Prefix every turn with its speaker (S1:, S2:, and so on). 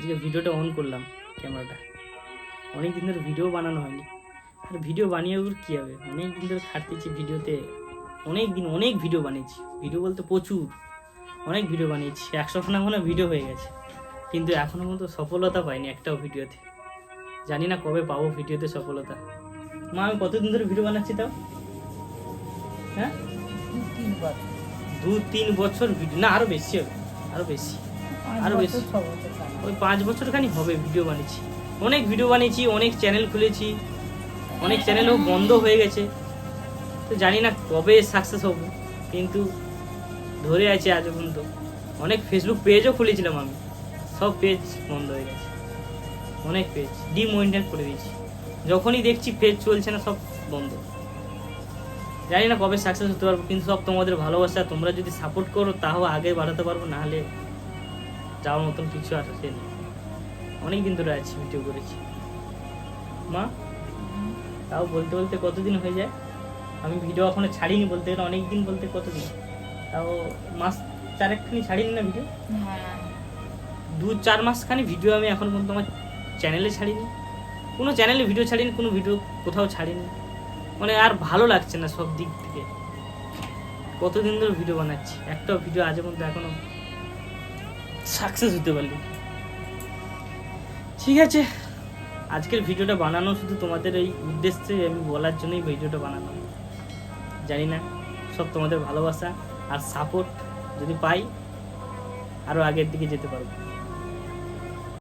S1: আজকে ভিডিওটা অন করলাম ক্যামেরাটা। অনেক দিন ধরে ভিডিও বানানো হয়নি। আর ভিডিও বানিয়ে ওর কী হবে? অনেক দিন ধরে খাটতেছি ভিডিওতে। অনেক দিন অনেক ভিডিও বানিয়েছি। ভিডিও বলতে প্রচুর। অনেক ভিডিও বানিয়েছি। একশো খানা মনে ভিডিও হয়ে গেছে। কিন্তু এখনও পর্যন্ত সফলতা পাইনি একটাও ভিডিওতে। জানি না কবে পাবো ভিডিওতে সফলতা। মা আমি কতদিন ধরে ভিডিও বানাচ্ছি তাও? হ্যাঁ? দু তিন বছর ভিডিও। না আরও বেশি হবে। আরও বেশি।
S2: পাঁচ আরও
S1: বেশি। ওই পাঁচ বছর খানি হবে ভিডিও বানিয়েছি। অনেক ভিডিও বানিয়েছি অনেক চ্যানেল খুলেছি। অনেক চ্যানেলও বন্ধ হয়ে গেছে। তো জানি না কবে সাকসেস হব কিন্তু ধরে আছে আজ পর্যন্ত। অনেক ফেসবুক পেজও খুলেছিলাম আমি। সব পেজ বন্ধ হয়ে গেছে। অনেক পেজ ডিমোনিটাইজ করে দিয়েছি। যখনই দেখছি পেজ চলছে না সব বন্ধ। জানি না কবে সাকসেস হতে পারব কিন্তু সব তোমাদের ভালোবাসা তোমরা যদি সাপোর্ট করো তাও আগে বাড়াতে পারব না হলে যাওয়ার মতন কিছু আর নেই। অনেক দিন ধরে আছি ভিডিও করেছি। মা তাও বলতে বলতে কতদিন হয়ে যায়? আমি ভিডিও এখনও ছাড়িনি বলতে গেলে অনেক দিন বলতে কতদিন? তাও মাস চারেকখানি ছাড়িনি না ভিডিও?
S2: হ্যাঁ।
S1: দু চার মাসখানি ভিডিও আমি এখন পর্যন্ত আমার চ্যানেলে ছাড়িনি। কোনো চ্যানেলে ভিডিও ছাড়িনি কোনো ভিডিও কোথাও ছাড়িনি। মানে আর ভালো লাগছে না সব দিক থেকে। কতদিন ধরে ভিডিও বানাচ্ছি? একটাও ভিডিও আজের মধ্যে এখনও সাকসেস হতে পারলি। ঠিক আছে, আজকের ভিডিওটা বানানো শুধু তোমাদের এই উদ্দেশ্যে, আমি বলার জন্যই ভিডিওটা বানানো জানি না, সব তোমাদের ভালোবাসা আর সাপোর্ট যদি পাই আরও আগের দিকে যেতে পারব।